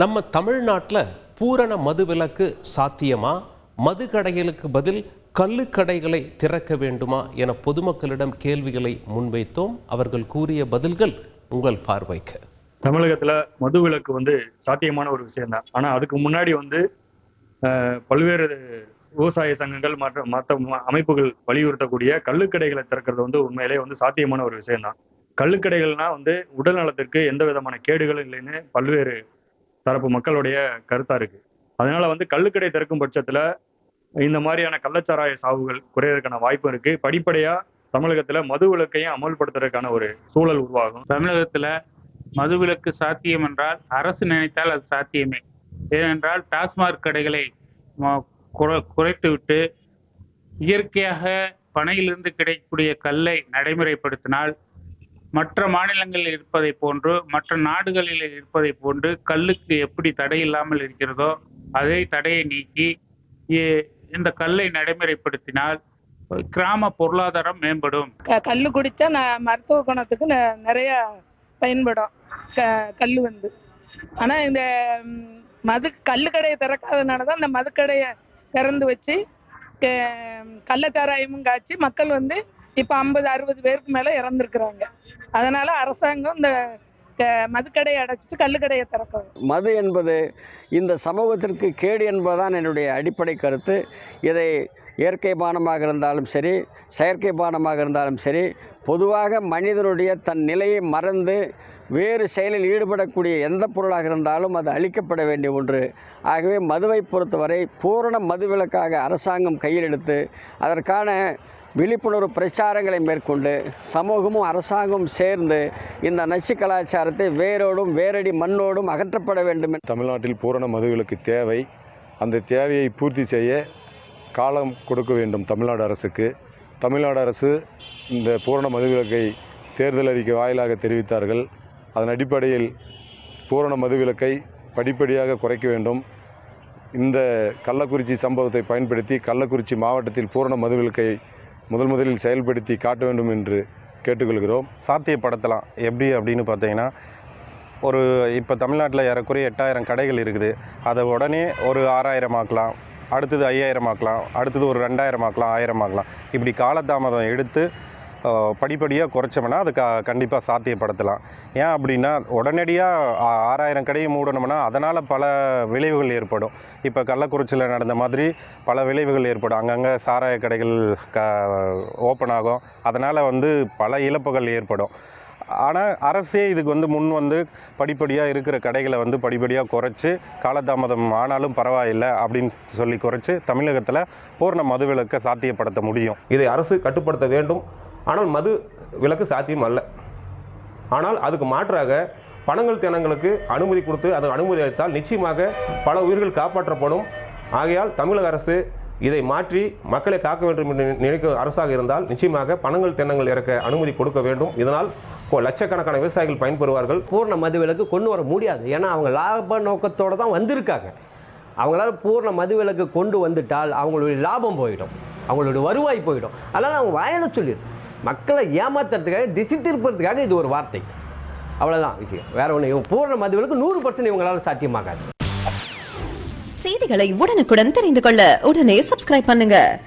நம்ம தமிழ்நாட்டில் பூரண மதுவிலக்கு சாத்தியமா? மது கடைகளுக்கு பதில் கல்லுக்கடைகளை திறக்க வேண்டுமா என பொதுமக்களிடம் கேள்விகளை முன்வைத்தோம். அவர்கள் கூறிய பதில்கள் உங்கள் பார்வைக்கு. தமிழகத்துல மது விலக்கு வந்து சாத்தியமான ஒரு விஷயம் தான் ஆனா அதுக்கு முன்னாடி வந்து பல்வேறு விவசாய சங்கங்கள் மற்ற மற்ற அமைப்புகள் வலியுறுத்தக்கூடிய கள்ளுக்கடைகளை திறக்கிறது வந்து உண்மையிலே வந்து சாத்தியமான ஒரு விஷயம் தான் கள்ளுக்கடைகள்னா வந்து உடல் நலத்திற்கு எந்த விதமான கேடுகளும் இல்லைன்னு பல்வேறு தரப்பு மக்களுடைய கருத்தா இருக்கு. அதனால வந்து கள்ளுக்கடை திறக்கும் பட்சத்துல இந்த மாதிரியான கள்ளச்சாராய சாவுகள் குறையறதுக்கான வாய்ப்பு இருக்கு. படிப்படியா தமிழகத்துல மது விளக்கையும் அமல்படுத்துறதுக்கான ஒரு சூழல் உருவாகும். தமிழகத்துல மது விளக்கு சாத்தியம் என்றால் அரசு நினைத்தால் அது சாத்தியமே. ஏனென்றால் டாஸ்மாக் கடைகளை ம- குறை- குறைத்துவிட்டு இயற்கையாக பனையிலிருந்து கிடைக்கக்கூடிய கல்லை நடைமுறைப்படுத்தினால் மற்ற மாநிலங்களில் இருப்பதை போன்று மற்ற நாடுகளில் இருப்பதை போன்று கல்லுக்கு எப்படி தடை இல்லாமல் இருக்கிறதோ அதே தடையை நீக்கி இந்த கல்லை நடைமுறைப்படுத்தினால் கிராம பொருளாதாரம் மேம்படும். கல் குடிச்சா நான் மருத்துவ குணத்துக்கு ந- நிறைய பயன்படும். க கல் வந்து. ஆனா இந்த மது கல்லு கடையை திறக்காதனால தான் இந்த மதுக்கடையை திறந்து வச்சு கள்ளச்சாராயமும் காய்ச்சி மக்கள் வந்து இப்போ ஐம்பது அறுபது பேருக்கு மேலே இறந்துருக்குறாங்க. அதனால அரசாங்கம் இந்த மதுக்கடையை அடைச்சிட்டு கல்லுக்கடையை திறக்கணும். மது என்பது இந்த சமூகத்திற்கு கேடு என்பதுதான் என்னுடைய அடிப்படை கருத்து. இதை இயற்கை பானமாக இருந்தாலும் சரி செயற்கை பானமாக இருந்தாலும் சரி பொதுவாக மனிதனுடைய தன் நிலையை மறந்து வேறு செயலில் ஈடுபடக்கூடிய எந்த பொருளாக இருந்தாலும் அது அழிக்கப்பட வேண்டிய ஒன்று. ஆகவே மதுவை பொறுத்தவரை பூரண மதுவிலக்காக அரசாங்கம் கையில் எடுத்து அதற்கான விழிப்புணர்வு பிரச்சாரங்களை மேற்கொண்டு சமூகமும் அரசாங்கமும் சேர்ந்து இந்த நச்சு கலாச்சாரத்தை வேரோடும் வேரடி மண்ணோடும் அகற்றப்பட வேண்டும். தமிழ்நாட்டில் பூரண மதுவிலக்கு தேவை. அந்த தேவையை பூர்த்தி செய்ய காலம் கொடுக்க வேண்டும் தமிழ்நாடு அரசுக்கு. தமிழ்நாடு அரசு இந்த பூரண மதுவிலக்கை தேர்தல் அறிக்கை வாயிலாக தெரிவித்தார்கள். அதன் அடிப்படையில் பூரண மதுவிலக்கை படிப்படியாக குறைக்க வேண்டும். இந்த கள்ளக்குறிச்சி சம்பவத்தை பயன்படுத்தி கள்ளக்குறிச்சி மாவட்டத்தில் பூரண மதுவிலக்கை முதல் முதலில் செயல்படுத்தி காட்ட வேண்டும் என்று கேட்டுக்கொள்கிறோம். சாத்தியப்படுத்தலாம். எப்படி அப்படின்னு பார்த்தீங்கன்னா ஒரு இப்போ தமிழ்நாட்டில் ஏறக்குறைய எட்டாயிரம் கடைகள் இருக்குது. அதை உடனே ஒரு ஆறாயிரம் ஆக்கலாம் அடுத்தது ஐயாயிரம் ஆக்கலாம் அடுத்தது ஒரு ரெண்டாயிரம் ஆக்கலாம் ஆயிரம் ஆக்கலாம். இப்படி காலதாமதம் எடுத்து படிப்படியாக குறைச்சோம்னா அது க கண்டிப்பாக சாத்தியப்படுத்தலாம். ஏன் அப்படின்னா உடனடியாக ஆறாயிரம் கடையை மூடணும்னா அதனால் பல விளைவுகள் ஏற்படும். இப்போ கள்ளக்குறிச்சியில் நடந்த மாதிரி பல விளைவுகள் ஏற்படும். அங்கங்கே சாராய கடைகள் க ஓப்பன் ஆகும். அதனால் வந்து பல இழப்புகள் ஏற்படும். ஆனால் அரசே இதுக்கு வந்து முன் வந்து படிப்படியாக இருக்கிற கடைகளை வந்து படிப்படியாக குறைச்சி காலதாமதம் ஆனாலும் பரவாயில்லை அப்படின்னு சொல்லி குறைச்சி தமிழகத்தில் பூர்ண மதுவிலக்கை சாத்தியப்படுத்த முடியும். இதை அரசு கட்டுப்படுத்த வேண்டும். ஆனால் மது விலக்கு சாத்தியம் அல்ல. ஆனால் அதுக்கு மாற்றாக பணங்கள் தினங்களுக்கு அனுமதி கொடுத்து அதன் அனுமதி அளித்தால் நிச்சயமாக பல உயிர்கள் காப்பாற்றப்படும். ஆகையால் தமிழக அரசு இதை மாற்றி மக்களை காக்க வேண்டும் என்று நினைக்கும் அரசாக இருந்தால் நிச்சயமாக பணங்கள் தினங்கள் இறக்க அனுமதி கொடுக்க வேண்டும். இதனால் லட்சக்கணக்கான விவசாயிகள் பயன்பெறுவார்கள். பூர்ண மதுவிலக்கு கொண்டு வர முடியாது. ஏன்னா அவங்க லாப நோக்கத்தோடு தான் வந்திருக்காங்க. அவங்களால பூர்ண மதுவிலக்கு கொண்டு வந்துட்டால் அவங்களுடைய லாபம் போயிடும். அவங்களுடைய வருவாய் போயிடும். அதனால் அவங்க வாயில சொல்லிடு மக்களை ஏமாத்துறதுக்காக திசை திருப்புறதுக்காக இது ஒரு வார்த்தை. அவ்வளோதான் விஷயம். வேற ஒன்று இவங்க பூர்ண மதுவிலக்கு நூறு பர்சன்ட் இவங்களால சாத்தியமாகாது. செய்திகளை உடனுக்குடன் தெரிந்து கொள்ள உடனே சப்ஸ்கிரைப் பண்ணுங்க.